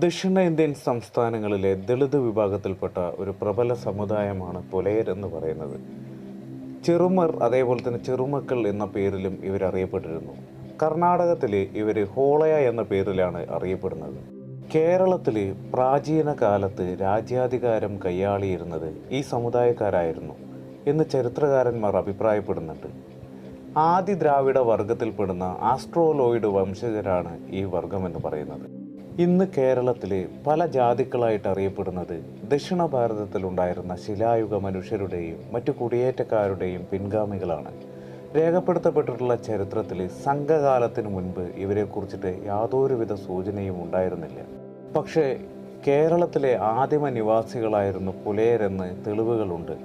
ദക്ഷിണേന്ത്യൻ സംസ്ഥാനങ്ങളിലെ ദളിത് വിഭാഗത്തിൽപ്പെട്ട ഒരു പ്രബല സമുദായമാണ് പുലയർ എന്ന് പറയുന്നത്. ചെറുമർ അതേപോലെ തന്നെ ചെറുമക്കൾ എന്ന പേരിലും ഇവരറിയപ്പെട്ടിരുന്നു. കർണാടകത്തിൽ ഇവർ ഹോളയ എന്ന പേരിലാണ് അറിയപ്പെടുന്നത്. കേരളത്തിൽ പ്രാചീന കാലത്ത് രാജ്യാധികാരം കൈയാളിയിരുന്നത് ഈ സമുദായക്കാരായിരുന്നു എന്ന് ചരിത്രകാരന്മാർ അഭിപ്രായപ്പെടുന്നുണ്ട്. ആദി ദ്രാവിഡ വർഗത്തിൽപ്പെടുന്ന ആസ്ട്രോലോയിഡ് വംശജരാണ് ഈ വർഗമെന്ന് പറയുന്നത്. ഇന്ന് കേരളത്തിലെ പല ജാതികളായിട്ട് അറിയപ്പെടുന്നത് ദക്ഷിണ ഭാരതത്തിലുണ്ടായിരുന്ന ശിലായുഗ മനുഷ്യരുടെയും മറ്റു കുടിയേറ്റക്കാരുടെയും പിൻഗാമികളാണ്. രേഖപ്പെടുത്തപ്പെട്ടിട്ടുള്ള ചരിത്രത്തിൽ സംഘകാലത്തിന് മുൻപ് ഇവരെക്കുറിച്ചിട്ട് യാതൊരുവിധ സൂചനയും ഉണ്ടായിരുന്നില്ല. പക്ഷേ കേരളത്തിലെ ആദിമ നിവാസികളായിരുന്നു പുലയരെന്ന് തെളിവുകളുണ്ട്.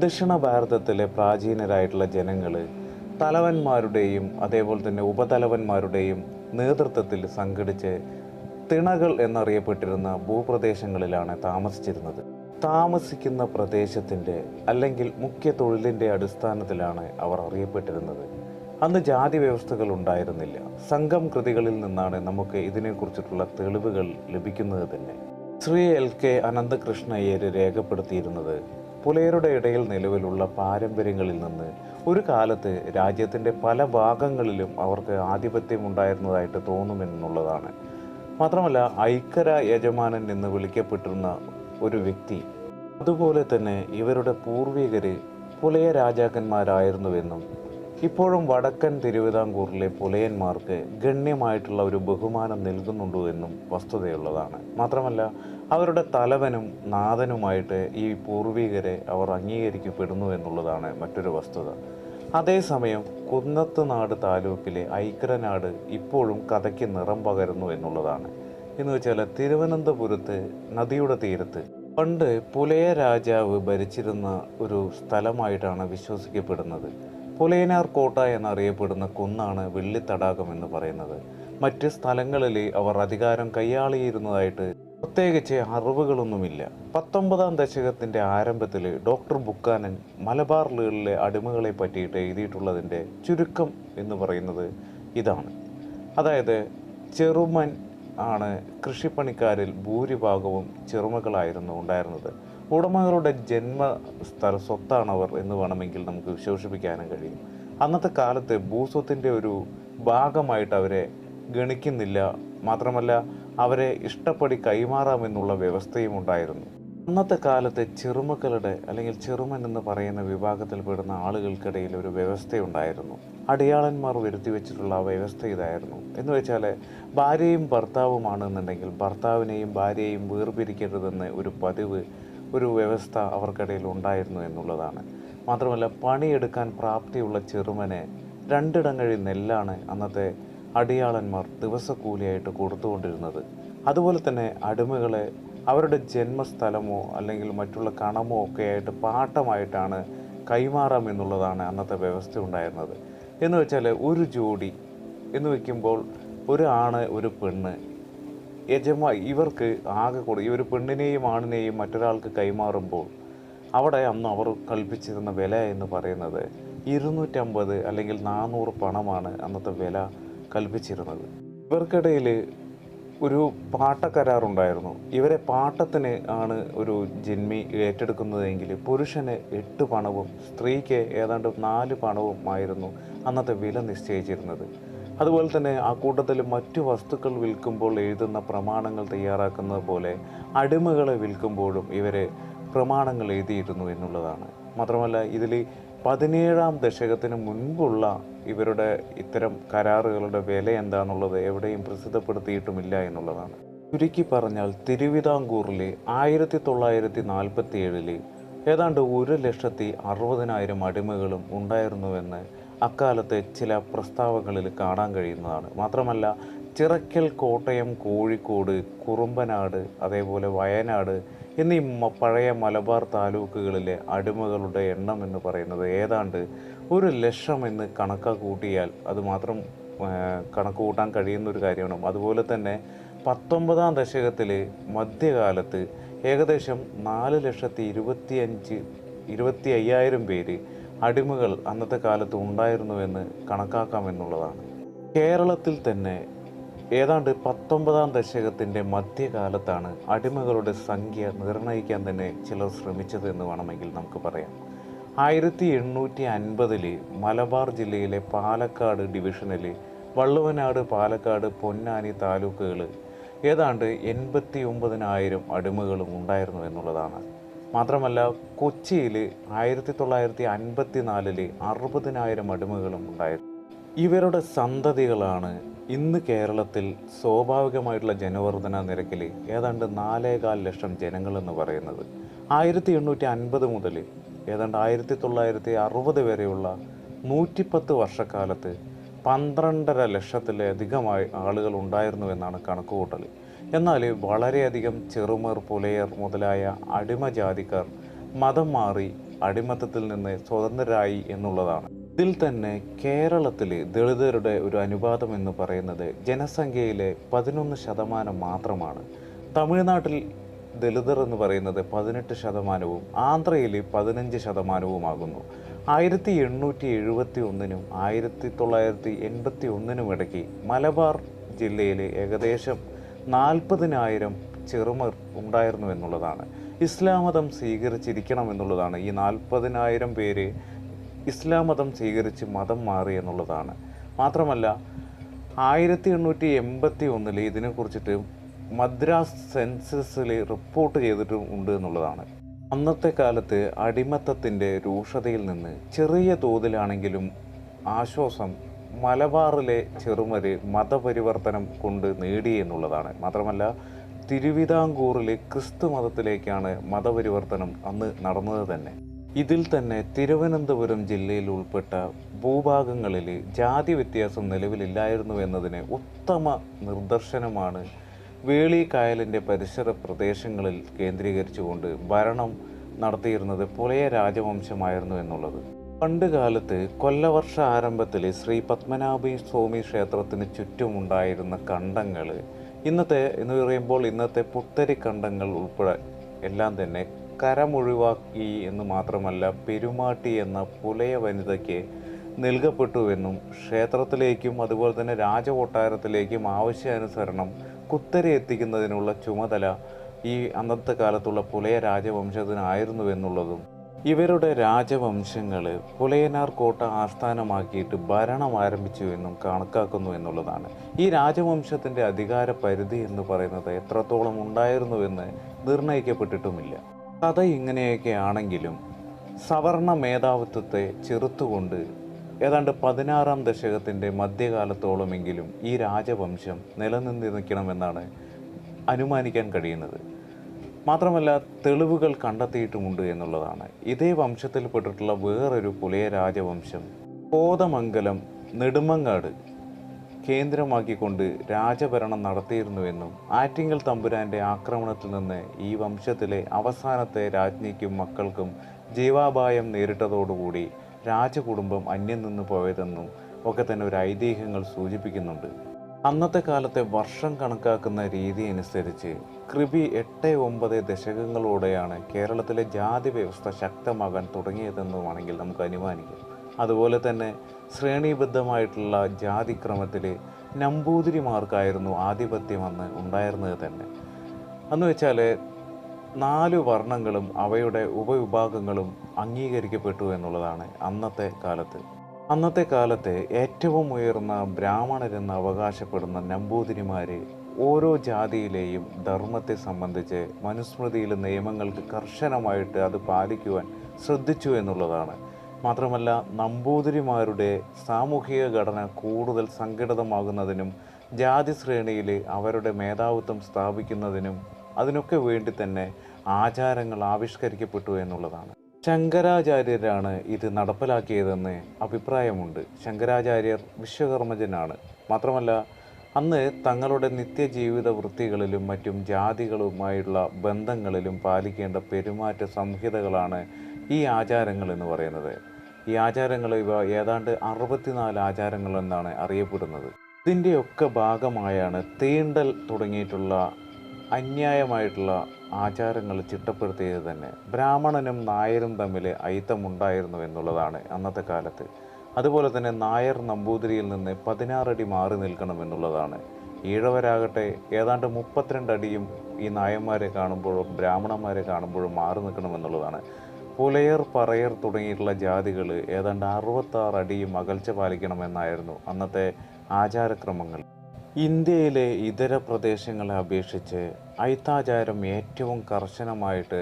ദക്ഷിണ ഭാരതത്തിലെ പ്രാചീനരായിട്ടുള്ള ജനങ്ങൾ തലവന്മാരുടെയും അതേപോലെ തന്നെ ഉപതലവന്മാരുടെയും നേതൃത്വത്തിൽ സംഘടിച്ച് തിണകൾ എന്നറിയപ്പെട്ടിരുന്ന ഭൂപ്രദേശങ്ങളിലാണ് താമസിച്ചിരുന്നത്. താമസിക്കുന്ന പ്രദേശത്തിന്റെ അല്ലെങ്കിൽ മുഖ്യ തൊഴിലിന്റെ അടിസ്ഥാനത്തിലാണ് അവർ അറിയപ്പെട്ടിരുന്നത്. അന്ന് ജാതി വ്യവസ്ഥകൾ ഉണ്ടായിരുന്നില്ല. സംഘം കൃതികളിൽ നിന്നാണ് നമുക്ക് ഇതിനെക്കുറിച്ചിട്ടുള്ള തെളിവുകൾ ലഭിക്കുന്നത് തന്നെ. ശ്രീ എൽ കെ അനന്തകൃഷ്ണയ്യര് രേഖപ്പെടുത്തിയിരുന്നത് പുലയരുടെ ഇടയിൽ നിലവിലുള്ള പാരമ്പര്യങ്ങളിൽ നിന്ന് ഒരു കാലത്ത് രാജ്യത്തിന്റെ പല ഭാഗങ്ങളിലും അവർക്ക് ആധിപത്യം ഉണ്ടായിരുന്നതായിട്ട് തോന്നുമെന്നുള്ളതാണ്. മാത്രമല്ല ഐക്കര യജമാനൻ എന്ന് വിളിക്കപ്പെട്ടിരുന്ന ഒരു വ്യക്തി അതുപോലെ തന്നെ ഇവരുടെ പൂർവികര് പുലയ രാജാക്കന്മാരായിരുന്നുവെന്നും ഇപ്പോഴും വടക്കൻ തിരുവിതാംകൂറിലെ പുലയന്മാർക്ക് ഗണ്യമായിട്ടുള്ള ഒരു ബഹുമാനം നൽകുന്നുണ്ടോ എന്നും വസ്തുതയുള്ളതാണ്. മാത്രമല്ല അവരുടെ തലവനും നാഥനുമായിട്ട് ഈ പൂർവികരെ അവർ അംഗീകരിക്കപ്പെടുന്നു എന്നുള്ളതാണ് മറ്റൊരു വസ്തുത. അതേസമയം കുന്നത്തുനാട് താലൂക്കിലെ ഐക്രനാട് ഇപ്പോഴും കഥയ്ക്ക് നിറം പകരുന്നു എന്നുള്ളതാണ്. എന്ന് വെച്ചാൽ തിരുവനന്തപുരത്ത് നദിയുടെ തീരത്ത് പണ്ട് പുലയ രാജാവ് ഭരിച്ചിരുന്ന ഒരു സ്ഥലമായിട്ടാണ് വിശ്വസിക്കപ്പെടുന്നത്. പുലയനാർ കോട്ട എന്നറിയപ്പെടുന്ന കുന്നാണ് വെള്ളിത്തടാകം എന്ന് പറയുന്നത്. മറ്റ് സ്ഥലങ്ങളിൽ അവർ അധികാരം കൈയാളിയിരുന്നതായിട്ട് പ്രത്യേകിച്ച് അറിവുകളൊന്നുമില്ല. പത്തൊമ്പതാം ദശകത്തിന്റെ ആരംഭത്തിൽ ഡോക്ടർ ബുക്കാനൻ മലബാറിലുകളിലെ അടിമകളെ പറ്റിയിട്ട് എഴുതിയിട്ടുള്ളതിന്റെ ചുരുക്കം എന്ന് പറയുന്നത് ഇതാണ്. അതായത് ചെറുമൻ ആണ് കൃഷിപ്പണിക്കാരിൽ ഭൂരിഭാഗവും ചെറുമകളായിരുന്നു ഉണ്ടായിരുന്നത്. ഉടമകളുടെ ജന്മ സ്ഥല സ്വത്താണവർ എന്ന് വേണമെങ്കിൽ നമുക്ക് വിശേഷിപ്പിക്കാനും കഴിയും. അന്നത്തെ കാലത്ത് ഭൂസ്വത്തിന്റെ ഒരു ഭാഗമായിട്ട് അവരെ ഗണിക്കുന്നില്ല. മാത്രമല്ല അവരെ ഇഷ്ടപ്പടി കൈമാറാമെന്നുള്ള വ്യവസ്ഥയും ഉണ്ടായിരുന്നു. അന്നത്തെ കാലത്തെ ചെറുമക്കളുടെ അല്ലെങ്കിൽ ചെറുമൻ എന്ന് പറയുന്ന വിഭാഗത്തിൽപ്പെടുന്ന ആളുകൾക്കിടയിൽ ഒരു വ്യവസ്ഥയുണ്ടായിരുന്നു. അടിയാളന്മാർ വരുത്തി വെച്ചിട്ടുള്ള ആ വ്യവസ്ഥ ഇതായിരുന്നു. എന്ന് വെച്ചാൽ ഭാര്യയും ഭർത്താവുമാണെന്നുണ്ടെങ്കിൽ ഭർത്താവിനെയും ഭാര്യയെയും വേർപിരിക്കരുതെന്ന് ഒരു പതിവ് ഒരു വ്യവസ്ഥ അവർക്കിടയിൽ ഉണ്ടായിരുന്നു എന്നുള്ളതാണ്. മാത്രമല്ല പണിയെടുക്കാൻ പ്രാപ്തിയുള്ള ചെറുമനെ രണ്ടിടങ്ങഴി നെല്ലാണ് അന്നത്തെ അടിയാളന്മാർ ദിവസക്കൂലിയായിട്ട് കൊടുത്തുകൊണ്ടിരുന്നത്. അതുപോലെ തന്നെ അടിമകളെ അവരുടെ ജന്മസ്ഥലമോ അല്ലെങ്കിൽ മറ്റുള്ള കണമോ ഒക്കെ ആയിട്ട് പാട്ടമായിട്ടാണ് കൈമാറാം എന്നുള്ളതാണ് അന്നത്തെ വ്യവസ്ഥ ഉണ്ടായിരുന്നത്. എന്ന് വെച്ചാൽ ഒരു ജോഡി എന്ന് വയ്ക്കുമ്പോൾ ഒരു ആണ് ഒരു പെണ്ണ്. യജമാ ഇവർക്ക് ആകെ കൂടി ഈ ഒരു പെണ്ണിനെയും ആണിനെയും മറ്റൊരാൾക്ക് കൈമാറുമ്പോൾ അവിടെ അന്ന് അവർ കൽപ്പിച്ചിരുന്ന വില എന്ന് പറയുന്നത് ഇരുന്നൂറ്റമ്പത് അല്ലെങ്കിൽ നാനൂറ് പണമാണ് അന്നത്തെ വില കൽപ്പിച്ചിരുന്നത്. ഇവർക്കിടയിൽ ഒരു പാട്ടക്കരാറുണ്ടായിരുന്നു ഇവരെ പാട്ടത്തിന് ആണ് ഒരു ജന്മി ഏറ്റെടുക്കുന്നതെങ്കിൽ പുരുഷന് എട്ട് പണവും സ്ത്രീക്ക് ഏതാണ്ട് നാല് പണവും ആയിരുന്നു അന്നത്തെ വില നിശ്ചയിച്ചിരുന്നത്. അതുപോലെ തന്നെ ആ കൂട്ടത്തിൽ മറ്റു വസ്തുക്കൾ വിൽക്കുമ്പോൾ എഴുതുന്ന പ്രമാണങ്ങൾ തയ്യാറാക്കുന്നത് പോലെ അടിമകളെ വിൽക്കുമ്പോഴും ഇവരെ പ്രമാണങ്ങൾ എഴുതിയിരുന്നു എന്നുള്ളതാണ്. മാത്രമല്ല ഇതിൽ പതിനേഴാം ദശകത്തിന് മുൻപുള്ള ഇവരുടെ ഇത്തരം കരാറുകളുടെ വില എന്താണെന്നുള്ളത് എവിടെയും പ്രസിദ്ധപ്പെടുത്തിയിട്ടുമില്ല എന്നുള്ളതാണ്. ചുരുക്കി പറഞ്ഞാൽ തിരുവിതാംകൂറിലെ ആയിരത്തി തൊള്ളായിരത്തി നാൽപ്പത്തി ഏഴിലെ ഏതാണ്ട് ഒരു ലക്ഷത്തി അറുപതിനായിരം അടിമകളും ഉണ്ടായിരുന്നുവെന്ന് അക്കാലത്തെ ചില പ്രസ്താവങ്ങളിൽ കാണാൻ കഴിയുന്നതാണ്. മാത്രമല്ല ചിറക്കൽ കോട്ടയം കോഴിക്കോട് കുറുമ്പനാട് അതേപോലെ വയനാട് എന്നീ പഴയ മലബാർ താലൂക്കുകളിലെ അടിമകളുടെ എണ്ണം എന്ന് പറയുന്നത് ഏതാണ്ട് ഒരു ലക്ഷം എന്ന് കണക്കാ കൂട്ടിയാൽ അത് മാത്രം കണക്ക് കൂട്ടാൻ കഴിയുന്ന ഒരു കാര്യമാണ്. അതുപോലെ തന്നെ പത്തൊമ്പതാം ദശകത്തിൽ മധ്യകാലത്ത് ഏകദേശം നാല് ലക്ഷത്തി ഇരുപത്തിയഞ്ച് ഇരുപത്തി അയ്യായിരം പേര് അടിമകൾ അന്നത്തെ കാലത്ത് ഉണ്ടായിരുന്നുവെന്ന് കണക്കാക്കാമെന്നുള്ളതാണ്. കേരളത്തിൽ തന്നെ ഏതാണ്ട് പത്തൊമ്പതാം ദശകത്തിന്റെ മധ്യകാലത്താണ് അടിമകളുടെ സംഖ്യ നിർണയിക്കാൻ തന്നെ ചിലർ ശ്രമിച്ചത് എന്ന് വേണമെങ്കിൽ നമുക്ക് പറയാം. ആയിരത്തി എണ്ണൂറ്റി അൻപതിൽ മലബാർ ജില്ലയിലെ പാലക്കാട് ഡിവിഷനിൽ വള്ളുവനാട് പാലക്കാട് പൊന്നാനി താലൂക്കുകൾ ഏതാണ്ട് എൺപത്തി ഒമ്പതിനായിരം അടിമകളും ഉണ്ടായിരുന്നു എന്നുള്ളതാണ്. മാത്രമല്ല കൊച്ചിയിൽ ആയിരത്തി തൊള്ളായിരത്തി അൻപത്തി നാലിൽ അറുപതിനായിരം അടിമകളും ഉണ്ടായിരുന്നു. ഇവരുടെ സന്തതികളാണ് ഇന്ന് കേരളത്തിൽ സ്വാഭാവികമായിട്ടുള്ള ജനവർധന നിരക്കിൽ ഏതാണ്ട് നാലേകാൽ ലക്ഷം ജനങ്ങളെന്ന് പറയുന്നത്. ആയിരത്തി എണ്ണൂറ്റി അൻപത് മുതൽ ഏതാണ്ട് ആയിരത്തി തൊള്ളായിരത്തി അറുപത് വരെയുള്ള നൂറ്റിപ്പത്ത് വർഷക്കാലത്ത് പന്ത്രണ്ടര ലക്ഷത്തിലധികമായി ആളുകൾ ഉണ്ടായിരുന്നു എന്നാണ് കണക്കുകൂട്ടൽ. എന്നാൽ വളരെയധികം ചെറുമേർ പുലയർ മുതലായ അടിമജാതിക്കാർ മതം മാറി അടിമത്തത്തിൽ നിന്ന് സ്വതന്ത്രരായി എന്നുള്ളതാണ്. ഇതിൽ തന്നെ കേരളത്തിലെ ദളിതരുടെ ഒരു അനുപാതം എന്ന് പറയുന്നത് ജനസംഖ്യയിലെ പതിനൊന്ന് ശതമാനം മാത്രമാണ്. തമിഴ്നാട്ടിൽ ദളിതർ എന്ന് പറയുന്നത് പതിനെട്ട് ശതമാനവും ആന്ധ്രയിൽ പതിനഞ്ച് ശതമാനവുമാകുന്നു. ആയിരത്തി എണ്ണൂറ്റി എഴുപത്തി ഒന്നിനും ആയിരത്തി തൊള്ളായിരത്തി എൺപത്തി ഒന്നിനും ഇടയ്ക്ക് മലബാർ ജില്ലയിലെ ഏകദേശം നാൽപ്പതിനായിരം ചെറുമർ ഉണ്ടായിരുന്നു എന്നുള്ളതാണ്. ഇസ്ലാം മതം സ്വീകരിച്ചിരിക്കണം എന്നുള്ളതാണ് ഈ നാൽപ്പതിനായിരം പേര് ഇസ്ലാം മതം സ്വീകരിച്ച് മതം മാറി എന്നുള്ളതാണ്. മാത്രമല്ല ആയിരത്തി എണ്ണൂറ്റി എൺപത്തി ഒന്നിൽ ഇതിനെക്കുറിച്ചിട്ട് മദ്രാസ് സെൻസസിൽ റിപ്പോർട്ട് ചെയ്തിട്ടും ഉണ്ട് എന്നുള്ളതാണ്. അന്നത്തെ കാലത്ത് അടിമത്തത്തിന്റെ രൂക്ഷതയിൽ നിന്ന് ചെറിയ തോതിലാണെങ്കിലും ആശ്വാസം മലബാറിലെ ചെറുമര് മതപരിവർത്തനം കൊണ്ട് നേടി എന്നുള്ളതാണ്. മാത്രമല്ല തിരുവിതാംകൂറിലെ ക്രിസ്തു മതത്തിലേക്കാണ് മതപരിവർത്തനം അന്ന് നടന്നത് തന്നെ. ഇതിൽ തന്നെ തിരുവനന്തപുരം ജില്ലയിൽ ഉൾപ്പെട്ട ഭൂഭാഗങ്ങളിൽ ജാതി വ്യത്യാസം നിലവിലില്ലായിരുന്നു എന്നതിന് ഉത്തമ നിദർശനമാണ് വേളിക്കായലിന്റെ പരിസര പ്രദേശങ്ങളിൽ കേന്ദ്രീകരിച്ചുകൊണ്ട് ഭരണം നടത്തിയിരുന്നത് പുലയ രാജവംശമായിരുന്നു എന്നുള്ളത്. പണ്ട് കാലത്ത് കൊല്ലവർഷ ആരംഭത്തിൽ ശ്രീ പത്മനാഭി സ്വാമി ക്ഷേത്രത്തിന് ചുറ്റുമുണ്ടായിരുന്ന കണ്ടങ്ങൾ ഇന്നത്തെ എന്ന് പറയുമ്പോൾ ഇന്നത്തെ പുത്തരി കണ്ടങ്ങൾ ഉൾപ്പെടെ എല്ലാം തന്നെ കരമൊഴിവാക്കി എന്ന് മാത്രമല്ല പെരുമാട്ടി എന്ന പുലയ വനിതയ്ക്ക് നൽകപ്പെട്ടുവെന്നും ക്ഷേത്രത്തിലേക്കും അതുപോലെ തന്നെ രാജകൊട്ടാരത്തിലേക്കും ആവശ്യാനുസരണം കുത്തരി എത്തിക്കുന്നതിനുള്ള ചുമതല ഈ അന്നത്തെ കാലത്തുള്ള പുലയ രാജവംശത്തിനായിരുന്നു എന്നുള്ളതും ഇവരുടെ രാജവംശങ്ങൾ പുലയനാർ കോട്ട ആസ്ഥാനമാക്കിയിട്ട് ഭരണം ആരംഭിച്ചു എന്നും കണക്കാക്കുന്നു എന്നുള്ളതാണ്. ഈ രാജവംശത്തിന്റെ അധികാര പരിധി എന്ന് പറയുന്നത് എത്രത്തോളം ഉണ്ടായിരുന്നുവെന്ന് നിർണയിക്കപ്പെട്ടിട്ടുമില്ല കഥ ഇങ്ങനെയൊക്കെ ആണെങ്കിലും സവർണ മേധാവിത്വത്തെ ചെറുത്തുകൊണ്ട് ഏതാണ്ട് പതിനാറാം ദശകത്തിന്റെ മധ്യകാലത്തോളമെങ്കിലും ഈ രാജവംശം നിലനിന്നിരിക്കണമെന്നാണ് അനുമാനിക്കാൻ കഴിയുന്നത്. മാത്രമല്ല തെളിവുകൾ കണ്ടെത്തിയിട്ടുമുണ്ട് എന്നുള്ളതാണ്. ഇതേ വംശത്തിൽപ്പെട്ടിട്ടുള്ള വേറൊരു പുലയ രാജവംശം കോതമംഗലം നെടുമങ്ങാട് കേന്ദ്രമാക്കിക്കൊണ്ട് രാജഭരണം നടത്തിയിരുന്നുവെന്നും ആറ്റിങ്ങൽ തമ്പുരാന്റെ ആക്രമണത്തിൽ നിന്ന് ഈ വംശത്തിലെ അവസാനത്തെ രാജ്ഞിക്കും മക്കൾക്കും ജീവാപായം നേരിട്ടതോടുകൂടി രാജകുടുംബം അന്യം നിന്ന് പോയതെന്നും ഒക്കെ തന്നെ ഒരു ഐതിഹ്യങ്ങൾ സൂചിപ്പിക്കുന്നുണ്ട്. അന്നത്തെ കാലത്തെ വർഷം കണക്കാക്കുന്ന രീതി അനുസരിച്ച് കൃപി എട്ട് ഒമ്പത് ദശകങ്ങളോടെയാണ് കേരളത്തിലെ ജാതി വ്യവസ്ഥ ശക്തമാകാൻ തുടങ്ങിയതെന്നുമാണെങ്കിൽ നമുക്ക് അനുമാനിക്കാം. അതുപോലെ തന്നെ ശ്രേണീബദ്ധമായിട്ടുള്ള ജാതിക്രമത്തിൽ നമ്പൂതിരിമാർക്കായിരുന്നു ആധിപത്യം അന്ന് ഉണ്ടായിരുന്നത് തന്നെ. അന്ന് വെച്ചാൽ നാല് വർണങ്ങളും അവയുടെ ഉപവിഭാഗങ്ങളും അംഗീകരിക്കപ്പെട്ടു എന്നുള്ളതാണ് അന്നത്തെ കാലത്ത്. അന്നത്തെ കാലത്ത് ഏറ്റവും ഉയർന്ന ബ്രാഹ്മണരെന്ന് അവകാശപ്പെടുന്ന നമ്പൂതിരിമാർ ഓരോ ജാതിയിലെയും ധർമ്മത്തെ സംബന്ധിച്ച് മനുസ്മൃതിയിലെ നിയമങ്ങൾക്ക് കർശനമായിട്ട് അത് പാലിക്കുവാൻ ശ്രദ്ധിച്ചു എന്നുള്ളതാണ്. മാത്രമല്ല നമ്പൂതിരിമാരുടെ സാമൂഹിക ഘടന കൂടുതൽ സംഘടിതമാകുന്നതിനും ജാതി ശ്രേണിയിൽ അവരുടെ മേധാവിത്വം സ്ഥാപിക്കുന്നതിനും അതിനൊക്കെ വേണ്ടി തന്നെ ആചാരങ്ങൾ ആവിഷ്കരിക്കപ്പെട്ടു എന്നുള്ളതാണ്. ശങ്കരാചാര്യരാണ് ഇത് നടപ്പിലാക്കിയതെന്ന് അഭിപ്രായമുണ്ട്. ശങ്കരാചാര്യർ വിശ്വകർമ്മജനാണ്. മാത്രമല്ല അന്ന് തങ്ങളുടെ നിത്യജീവിത വൃത്തികളിലും മറ്റും ജാതികളുമായുള്ള ബന്ധങ്ങളിലും പാലിക്കേണ്ട പെരുമാറ്റ സംഹിതകളാണ് ഈ ആചാരങ്ങൾ എന്ന് പറയുന്നത്. ഈ ആചാരങ്ങൾ ഇവ ഏതാണ്ട് അറുപത്തിനാല് ആചാരങ്ങൾ എന്നാണ് അറിയപ്പെടുന്നത്. ഇതിന്റെയൊക്കെ ഭാഗമായാണ് തീണ്ടൽ തുടങ്ങിയിട്ടുള്ള അന്യായമായിട്ടുള്ള ആചാരങ്ങൾ ചിട്ടപ്പെടുത്തിയത് തന്നെ. ബ്രാഹ്മണനും നായരും തമ്മിൽ ഐത്തമുണ്ടായിരുന്നു എന്നുള്ളതാണ് അന്നത്തെ കാലത്ത്. അതുപോലെ തന്നെ നായർ നമ്പൂതിരിയിൽ നിന്ന് പതിനാറടി മാറി നിൽക്കണം എന്നുള്ളതാണ്. ഈഴവരാകട്ടെ ഏതാണ്ട് മുപ്പത്തിരണ്ട് അടിയും ഈ നായന്മാരെ കാണുമ്പോഴും ബ്രാഹ്മണന്മാരെ കാണുമ്പോഴും മാറി നിൽക്കണമെന്നുള്ളതാണ് പുലയർ പറയർ തുടങ്ങിയിട്ടുള്ള ജാതികൾ ഏതാണ്ട് അറുപത്താറ് അടിയും അകൽച്ച പാലിക്കണമെന്നായിരുന്നു അന്നത്തെ ആചാരക്രമങ്ങൾ. ഇന്ത്യയിലെ ഇതര പ്രദേശങ്ങളെ അപേക്ഷിച്ച് ഐത്താചാരം ഏറ്റവും കർശനമായിട്ട്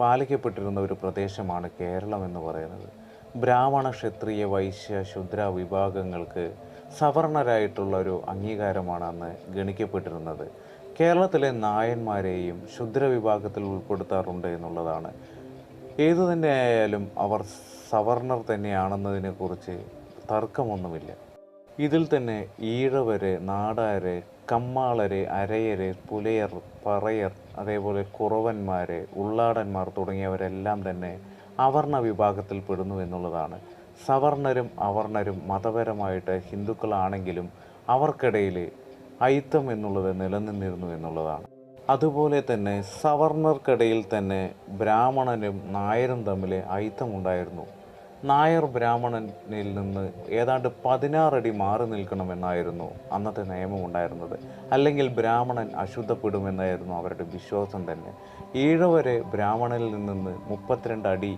പാലിക്കപ്പെട്ടിരുന്ന ഒരു പ്രദേശമാണ് കേരളം എന്ന് പറയുന്നത്. ബ്രാഹ്മണ ക്ഷത്രിയ വൈശ്യ ശുദ്ര വിഭാഗങ്ങൾക്ക് സവർണരായിട്ടുള്ള ഒരു അംഗീകാരമാണ് അന്ന് ഗണിക്കപ്പെട്ടിരുന്നത്. കേരളത്തിലെ നായന്മാരെയും ശുദ്ര വിഭാഗത്തിൽ ഉൾപ്പെടുത്താറുണ്ട് എന്നുള്ളതാണ് ഏതു തന്നെ ആയാലും അവർ സവർണർ തന്നെയാണെന്നതിനെക്കുറിച്ച് തർക്കമൊന്നുമില്ല. ഇതിൽ തന്നെ ഈഴവര് നാടാര് കമ്മാളര് അരയര് പുലയർ പറയർ അതേപോലെ കുറവന്മാർ ഉള്ളാടന്മാർ തുടങ്ങിയവരെല്ലാം തന്നെ അവർണ വിഭാഗത്തിൽ പെടുന്നു എന്നുള്ളതാണ്. സവർണരും അവർണരും മതപരമായിട്ട് ഹിന്ദുക്കളാണെങ്കിലും അവർക്കിടയിൽ ഐത്തം എന്നുള്ളത് നിലനിന്നിരുന്നു എന്നുള്ളതാണ്. അതുപോലെ തന്നെ സവർണർക്കിടയിൽ തന്നെ ബ്രാഹ്മണനും നായരും തമ്മിൽ ഐത്തമുണ്ടായിരുന്നു നായർ ബ്രാഹ്മണനിൽ നിന്ന് ഏതാണ്ട് പതിനാറടി മാറി നിൽക്കണമെന്നായിരുന്നു അന്നത്തെ നിയമം ഉണ്ടായിരുന്നത് അല്ലെങ്കിൽ ബ്രാഹ്മണൻ അശുദ്ധപ്പെടുമെന്നായിരുന്നു അവരുടെ വിശ്വാസം തന്നെ. ഈഴവരെ ബ്രാഹ്മണനിൽ നിന്ന് മുപ്പത്തിരണ്ട് അടി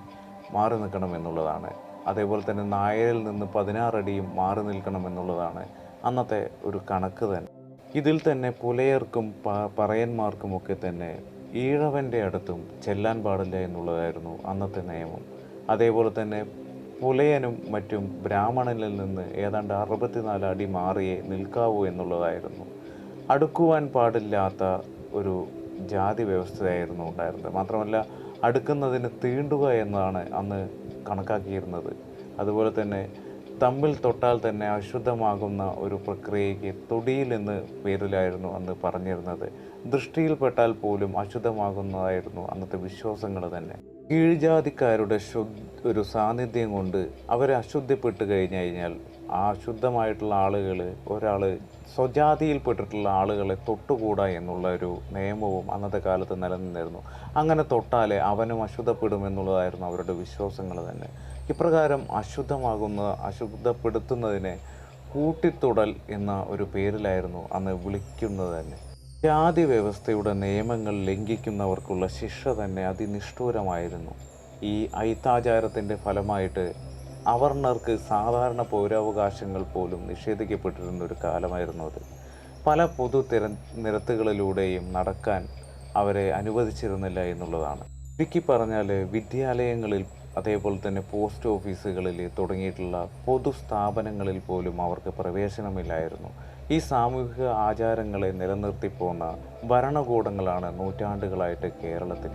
മാറി നിൽക്കണമെന്നുള്ളതാണ്. അതേപോലെ തന്നെ നായരിൽ നിന്ന് പതിനാറടിയും മാറി നിൽക്കണമെന്നുള്ളതാണ് അന്നത്തെ ഒരു കണക്ക് തന്നെ. ഇതിൽ തന്നെ പുലയർക്കും പ- പറയന്മാർക്കുമൊക്കെ തന്നെ ഈഴവന്റെ അടുത്തും ചെല്ലാൻ പാടില്ല എന്നുള്ളതായിരുന്നു അന്നത്തെ നിയമം. അതേപോലെ തന്നെ പുലയനും മറ്റും ബ്രാഹ്മണനിൽ നിന്ന് ഏതാണ്ട് അറുപത്തിനാല് അടി മാറിയേ നിൽക്കാവൂ എന്നുള്ളതായിരുന്നു. അടുക്കുവാൻ പാടില്ലാത്ത ഒരു ജാതി വ്യവസ്ഥയായിരുന്നു ഉണ്ടായിരുന്നത്. മാത്രമല്ല അടുക്കുന്നതിന് തീണ്ടുക എന്നാണ് അന്ന് കണക്കാക്കിയിരുന്നത്. അതുപോലെ തന്നെ തമ്മിൽ തൊട്ടാൽ തന്നെ അശുദ്ധമാകുന്ന ഒരു പ്രക്രിയയ്ക്ക് തൊടിയിൽ എന്ന് പേരിലായിരുന്നു അന്ന് പറഞ്ഞിരുന്നത്. ദൃഷ്ടിയിൽപ്പെട്ടാൽ പോലും അശുദ്ധമാകുന്നതായിരുന്നു അന്നത്തെ വിശ്വാസങ്ങൾ തന്നെ. കീഴ്ജാതിക്കാരുടെ ഒരു സാന്നിധ്യം കൊണ്ട് അവരെ അശുദ്ധിപ്പെട്ട് കഴിഞ്ഞു കഴിഞ്ഞാൽ ആ അശുദ്ധമായിട്ടുള്ള ആളുകൾ ഒരാൾ സ്വജാതിയിൽപ്പെട്ടിട്ടുള്ള ആളുകളെ തൊട്ടുകൂടാ എന്നുള്ള ഒരു നിയമവും അന്നത്തെ കാലത്ത് നിലനിന്നിരുന്നു. അങ്ങനെ തൊട്ടാലേ അവനും അശുദ്ധപ്പെടുമെന്നുള്ളതായിരുന്നു അവരുടെ വിശ്വാസങ്ങൾ തന്നെ. ഇപ്രകാരം അശുദ്ധമാകുന്ന അശുദ്ധപ്പെടുത്തുന്നതിനെ കൂട്ടിത്തുടൽ എന്ന ഒരു പേരിലായിരുന്നു അന്ന് വിളിക്കുന്നത് തന്നെ. ജാതി വ്യവസ്ഥയുടെ നിയമങ്ങൾ ലംഘിക്കുന്നവർക്കുള്ള ശിക്ഷ തന്നെ അതിനിഷ്ഠൂരമായിരുന്നു. ഈ ഐത്താചാരത്തിന്റെ ഫലമായിട്ട് അവർണർക്ക് സാധാരണ പൗരാവകാശങ്ങൾ പോലും നിഷേധിക്കപ്പെട്ടിരുന്ന ഒരു കാലമായിരുന്നു അത്. പല പൊതു തിര നിരത്തുകളിലൂടെയും നടക്കാൻ അവരെ അനുവദിച്ചിരുന്നില്ല എന്നുള്ളതാണ്. ചുരുക്കി പറഞ്ഞാൽ വിദ്യാലയങ്ങളിൽ അതേപോലെ തന്നെ പോസ്റ്റ് ഓഫീസുകളിൽ തുടങ്ങിയിട്ടുള്ള പൊതുസ്ഥാപനങ്ങളിൽ പോലും അവർക്ക് പ്രവേശനമില്ലായിരുന്നു. ഈ സാമൂഹിക ആചാരങ്ങളെ നിലനിർത്തിപ്പോന്ന ഭരണകൂടങ്ങളാണ് നൂറ്റാണ്ടുകളായിട്ട് കേരളത്തിൽ